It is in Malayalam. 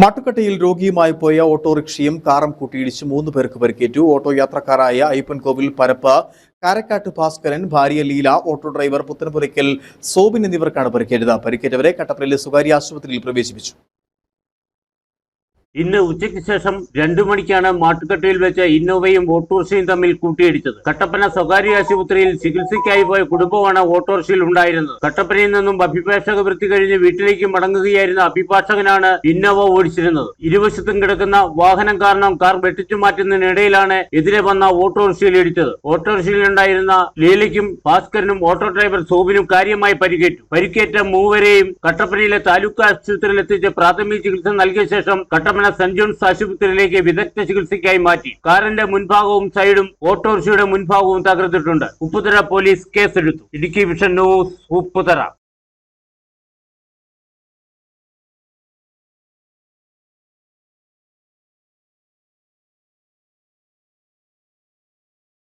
മാട്ടുക്കട്ടയിൽ രോഗിയുമായി പോയ ഓട്ടോറിക്ഷയും കാറും കൂട്ടിയിടിച്ച് മൂന്ന് പേർക്ക് പരിക്കേറ്റു. ഓട്ടോ യാത്രക്കാരായ അയ്യപ്പൻകോവിൽ പരപ്പ് കാരക്കാട്ട് ഭാസ്കരൻ ഭാര്യ ലീല ഓട്ടോ ഡ്രൈവർ പുത്തൻപുരയ്ക്കൽ സോബിൻ എന്നിവർക്കാണ് പരിക്കേറ്റത്. പരിക്കേറ്റവരെ കട്ടപ്പനയിലെ സ്വകാര്യ ആശുപത്രിയിൽ പ്രവേശിപ്പിച്ചു. ഇന്ന് ഉച്ചയ്ക്ക് ശേഷം രണ്ടു മണിക്കാണ് മാട്ടുകട്ടയിൽ വെച്ച് ഇന്നോവയും ഓട്ടോറിക്ഷയും തമ്മിൽ കൂട്ടിയിടിച്ചത്. കട്ടപ്പന സ്വകാര്യ ആശുപത്രിയിൽ ചികിത്സയ്ക്കായി പോയ കുടുംബമാണ് ഓട്ടോറിക്ഷയിൽ ഉണ്ടായിരുന്നത്. കട്ടപ്പനയിൽ നിന്നും അഭിഭാഷക വൃത്തി കഴിഞ്ഞ് വീട്ടിലേക്ക് മടങ്ങുകയായിരുന്ന അഭിഭാഷകനാണ് ഇന്നോവ ഓടിച്ചിരുന്നത്. ഇരുവശത്തും കിടക്കുന്ന വാഹനം കാരണം കാർ വെട്ടിച്ചു മാറ്റുന്നതിനിടയിലാണ് എതിരെ വന്ന ഓട്ടോറിക്ഷയിൽ ഇടിച്ചത്. ഓട്ടോറിക്ഷയിലുണ്ടായിരുന്ന ലീലയ്ക്കും ഭാസ്കരനും ഓട്ടോ ഡ്രൈവർ സോബിനും കാര്യമായി പരിക്കേറ്റു. പരിക്കേറ്റ മൂവരെയും കട്ടപ്പനയിലെ താലൂക്ക് ആശുപത്രിയിൽ എത്തിച്ച് പ്രാഥമിക ചികിത്സ നൽകിയ ശേഷം കട്ടപ്പന സെന്റ് ജോൺസ് ആശുപത്രിയിലേക്ക് വിദഗ്ധ ചികിത്സയ്ക്കായി മാറ്റി. കാറിന്റെ മുൻഭാഗവും സൈഡും ഓട്ടോറിക്ഷയുടെ മുൻഭാഗവും തകർത്തിട്ടുണ്ട്. ഉപ്പുതറ പോലീസ് കേസെടുത്തു. Idukki vision news Upputhara